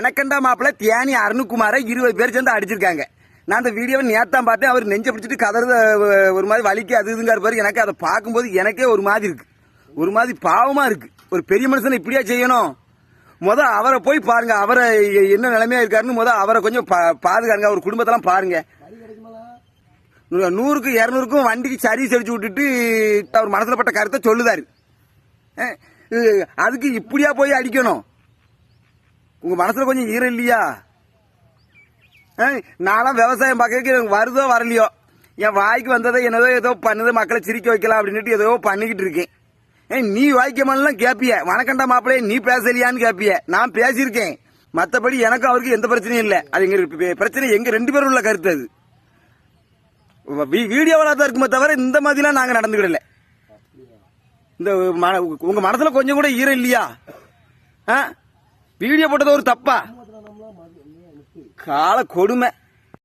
அனக்கண்டா மாப்பிள்ள தியானி அருணுகுமாரை இருபது பேர் சேர்ந்து அடிச்சிருக்காங்க. நான் அந்த வீடியோவை நேத்தான் பார்த்தேன் அவர் நெஞ்ச பிடிச்சிட்டு கதறது ஒரு மாதிரி வலிக்கு அது இதுங்கிற பாரு எனக்கு அதை பார்க்கும்போது எனக்கே ஒரு மாதிரி இருக்கு. ஒரு மாதிரி பாவமா இருக்கு. ஒரு பெரிய மனுஷனை இப்படியா செய்யணும்? முத அவரை போய் பாருங்க அவரை என்ன நிலைமையா இருக்காருன்னு முத அவரை கொஞ்சம் பா- பாதுகாருங்க. அவர் குடும்பத்தெல்லாம் பாருங்க. நூறுக்கும் நூறுக்கு இரநூறுக்கும் வண்டிக்கு சரி செடிச்சு விட்டுட்டு அவர் மனசுல பட்ட கருத்தை சொல்லுதாரு. அதுக்கு இப்படியா போய் அடிக்கணும்? உங்க மனசுல கொஞ்சம் ஈரம் இல்லையா? அஹ், நான்லாம் விவசாயம் பார்க்கறதுக்கு எனக்கு வருதோ வரலையோ? என் வாய்க்கு வந்ததை என்னதோ ஏதோ பண்ணுது மக்களை சிரிக்க வைக்கலாம் அப்படின்னுட்டு ஏதோ பண்ணிக்கிட்டு இருக்கேன். ஏய், நீ வாய்க்கமெல்லாம் கேப்பிய. வணக்கண்டா மாப்பிள்ளையே நீ பேசலையான்னு கேப்பிய. நான் பேசியிருக்கேன். மற்றபடி எனக்கும் அவருக்கு எந்த பிரச்சனையும் இல்லை. அது எங்க பிரச்சனை எங்க ரெண்டு பேரும் உள்ள கருத்து அது. வீ- வீடியோவில் தான் இருக்குமே தவிர இந்த மாதிரிலாம் நாங்கள் நடந்துக்கிடல. இந்த மன- உங்க மனசுல கொஞ்சம் கூட ஈரம் இல்லையா? ஆ? வீடியோ போட்டது ஒரு தப்பா? கால கொடுமை.